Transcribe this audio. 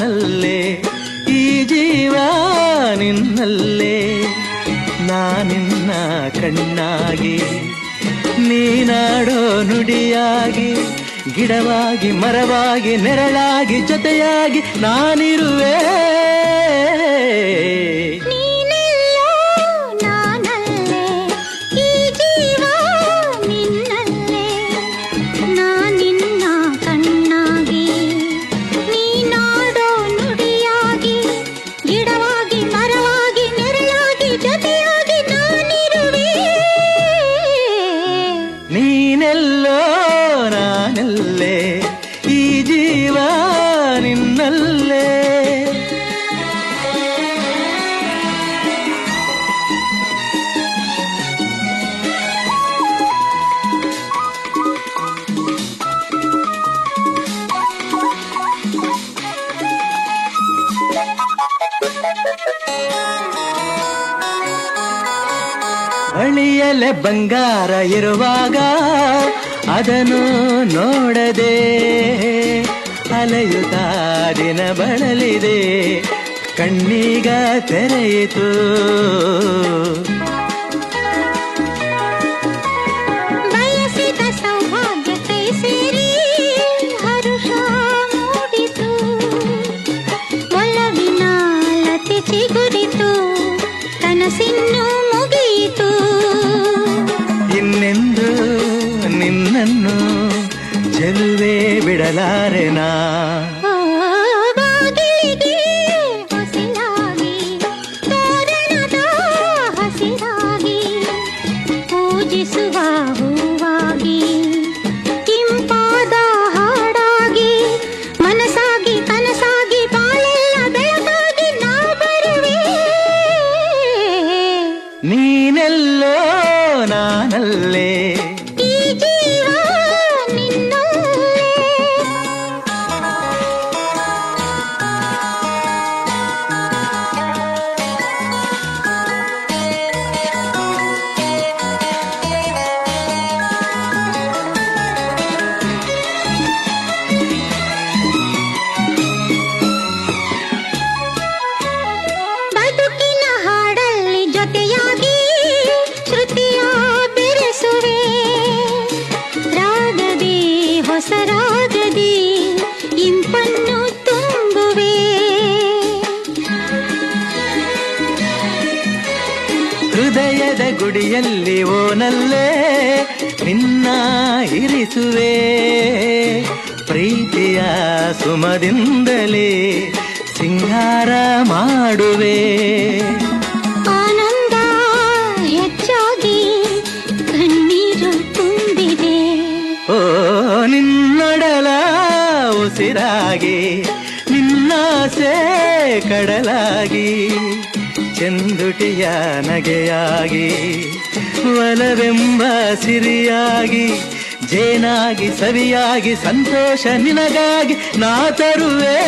ನಾನಲ್ಲೇ ಈ ಜೀವ ನಿನ್ನಲ್ಲೇ. ನಾನಿನ್ನ ಕಣ್ಣಾಗಿ ನೀನಾಡೋ ನುಡಿಯಾಗಿ ಗಿಡವಾಗಿ ಮರವಾಗಿ ನೆರಳಾಗಿ ಜೊತೆಯಾಗಿ ನಾನಿರುವೆ. ಬಳಿಯಲೆ ಬಂಗಾರ ಇರುವಾಗ ಅದನ್ನು ನೋಡದೆ ಅಲೆಯುತ್ತ ದಿನ ಬಳಲಿದೆ ಕಣ್ಣೀಗ ತೆರೆಯಿತು. ಕನಸಿನ್ನು ಮುಗಿಯಿತು. ಇನ್ನೆಂದು ನಿನ್ನನ್ನು ಚೆಲುವೆ ಬಿಡಲಾರೆನಾ ಹೃದಯದ ಗುಡಿಯಲ್ಲಿ ಓನಲ್ಲೇ ನಿನ್ನ ಇರಿಸುವೆ. ಪ್ರೀತಿಯ ಸುಮದಿಂದಲೇ ಸಿಂಗಾರ ಮಾಡುವೆ. ಆನಂದ ಹೆಚ್ಚಾಗಿ ಕಣ್ಣೀರು ತುಂಬಿದೆ. ಓ ನಿನ್ನೊಡಲ ಉಸಿರಾಗಿ ನಿನ್ನಾಸೆ ಕಡಲಾಗಿ. ಚೆಂದುಟಿಯ ನಗೆಯಾಗಿ ಒಲವೆಂಬ ಸಿರಿಯಾಗಿ ಜೇನಾಗಿ ಸವಿಯಾಗಿ ಸಂತೋಷ ನಿನಗಾಗಿ ನಾ ತರುವೆ